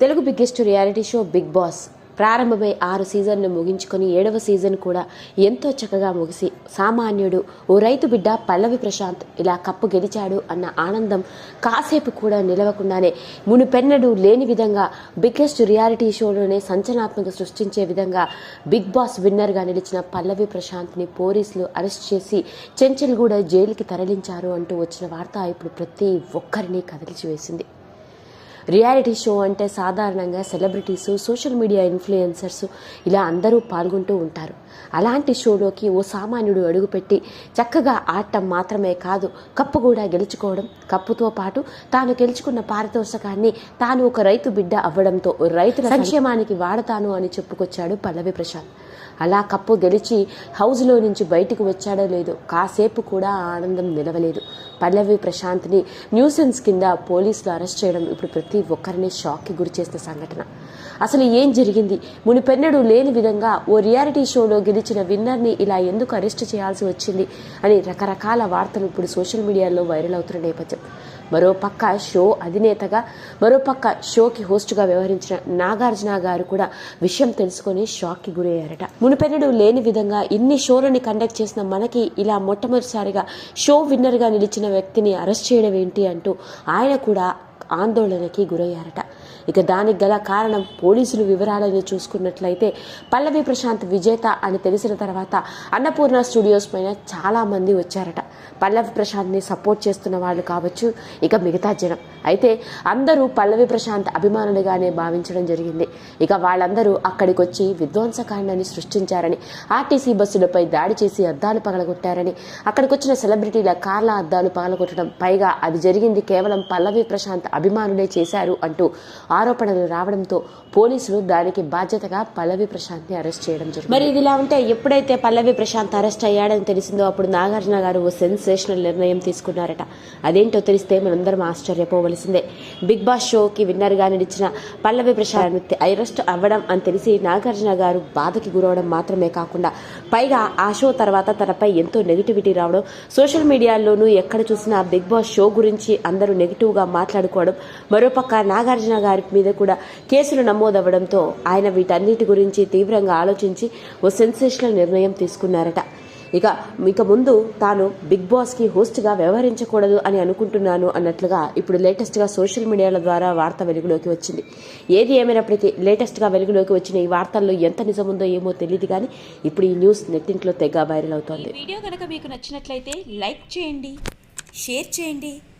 Telugu biggest reality show Big Boss ప్రారంభమై ఆరు సీజన్లు ముగించుకొని ఏడవ సీజన్ కూడా ఎంతో చక్కగా ముగిసి సామాన్యుడు ఓ రైతు బిడ్డ పల్లవి ప్రశాంత్ ఇలా కప్పు గెలిచాడు అన్న ఆనందం కాసేపు కూడా నిలవకుండానే మునుపెన్నడూ లేని విధంగా బిగ్గెస్ట్ రియాలిటీ షోలోనే సంచలనాత్మక సృష్టించే విధంగా బిగ్ బాస్ విన్నర్గా నిలిచిన పల్లవి ప్రశాంత్ని పోలీసులు అరెస్ట్ చేసి చెంచల్గూడ జైలుకి తరలించారు అంటూ వచ్చిన వార్త ఇప్పుడు ప్రతి ఒక్కరిని కదిలిచివేసింది. రియాలిటీ షో అంటే సాధారణంగా సెలబ్రిటీస్ సోషల్ మీడియా ఇన్ఫ్లుయెన్సర్స్ ఇలా అందరూ పాల్గొంటూ ఉంటారు. అలాంటి షోలోకి ఓ సామాన్యుడు అడుగుపెట్టి చక్కగా ఆడటం మాత్రమే కాదు కప్పు కూడా గెలుచుకోవడం. కప్పుతో పాటు తాను గెలుచుకున్న పారితోషకాన్ని తాను ఒక రైతు బిడ్డ అవ్వడంతో రైతుల సంక్షేమానికి వాడతాను అని చెప్పుకొచ్చాడు పల్లవి ప్రశాంత్. అలా కప్పు గెలిచి హౌస్లో నుంచి బయటకు వచ్చాడో లేదో కాసేపు కూడా ఆనందం నిలవలేదు. పల్లవి ప్రశాంత్ని న్యూసెన్స్ కింద పోలీసులు అరెస్ట్ చేయడం ఇప్పుడు ప్రతి ఒక్కరిని షాక్కి గురి చేసిన సంఘటన. అసలు ఏం జరిగింది? మునిపెన్నడూ లేని విధంగా ఓ రియాలిటీ షోలో గెలిచిన విన్నర్ని ఇలా ఎందుకు అరెస్ట్ చేయాల్సి వచ్చింది అని రకరకాల వార్తలు ఇప్పుడు సోషల్ మీడియాలో వైరల్ అవుతున్న నేపథ్యం. మరోపక్క షో అధినేతగా మరోపక్క షోకి హోస్ట్గా వ్యవహరించిన నాగార్జున గారు కూడా విషయం తెలుసుకొని షాక్కి గురయ్యారట. మునిపెన్నడూ లేని విధంగా ఇన్ని షోలని కండక్ట్ చేసిన మనకి ఇలా మొట్టమొదటిసారిగా షో విన్నర్గా నిలిచిన వ్యక్తిని అరెస్ట్ చేయడం ఏంటి అంటూ ఆయన కూడా ఆందోళనకి గురయ్యారట. ఇక దానికి గల కారణం పోలీసులు వివరాలను చూసుకున్నట్లయితే పల్లవి ప్రశాంత్ విజేత అని తెలిసిన తర్వాత అన్నపూర్ణ స్టూడియోస్ పైన చాలామంది వచ్చారట. పల్లవి ప్రశాంత్ని సపోర్ట్ చేస్తున్న వాళ్ళు కావచ్చు ఇక మిగతా జనం. అయితే అందరూ పల్లవి ప్రశాంత్ అభిమానులుగానే భావించడం జరిగింది. ఇక వాళ్ళందరూ అక్కడికి వచ్చి విధ్వంసకాండాన్ని సృష్టించారని ఆర్టీసీ బస్సులపై దాడి చేసి అద్దాలు పగలగొట్టారని అక్కడికి వచ్చిన సెలబ్రిటీల కార్ల అద్దాలు పగలగొట్టడం. పైగా అది జరిగింది కేవలం పల్లవి ప్రశాంత్ అభిమానులే చేశారు అంటూ ఆరోపణలు రావడంతో పోలీసులు దానికి బాధ్యతగా పల్లవి ప్రశాంత్ని అరెస్ట్ చేయడం జరిగింది. మరి ఇది ఇలా ఉంటే ఎప్పుడైతే పల్లవి ప్రశాంత్ అరెస్ట్ అయ్యాడని తెలిసిందో అప్పుడు నాగార్జున గారు ఓ సెన్సేషనల్ నిర్ణయం తీసుకున్నారట. అదేంటో తెలిస్తే మనందరం ఆశ్చర్యపోవలసిందే. బిగ్ బాస్ షోకి విన్నర్గా నడిచిన నిలిచిన పల్లవి ప్రశాంత్ అరెస్ట్ అవ్వడం అని తెలిసి నాగార్జున గారు బాధకి గురవడం మాత్రమే కాకుండా పైగా ఆ షో తర్వాత తనపై ఎంతో నెగిటివిటీ రావడం సోషల్ మీడియాలోనూ ఎక్కడ చూసినా బిగ్ బాస్ షో గురించి అందరూ నెగిటివ్గా మాట్లాడుకోవడం మరోపక్క నాగార్జున గారు మీద కూడా కేసులు నమోదవ్వడంతో ఆయన వీటన్నిటి గురించి తీవ్రంగా ఆలోచించి ఓ సెన్సేషనల్ నిర్ణయం తీసుకున్నారట. ఇక ఇక ముందు తాను బిగ్ బాస్కి హోస్ట్గా వ్యవహరించకూడదు అని అనుకుంటున్నాను అన్నట్లుగా ఇప్పుడు లేటెస్ట్గా సోషల్ మీడియాల ద్వారా వార్త వెలుగులోకి వచ్చింది. ఏది ఏమైనప్పటికీ లేటెస్ట్గా వెలుగులోకి వచ్చిన ఈ వార్తల్లో ఎంత నిజముందో ఏమో తెలియదు కానీ ఇప్పుడు ఈ న్యూస్ నెట్టింట్లో తెగ వైరల్ అవుతోంది. వీడియో కనుక మీకు నచ్చినట్లయితే లైక్ చేయండి షేర్ చేయండి.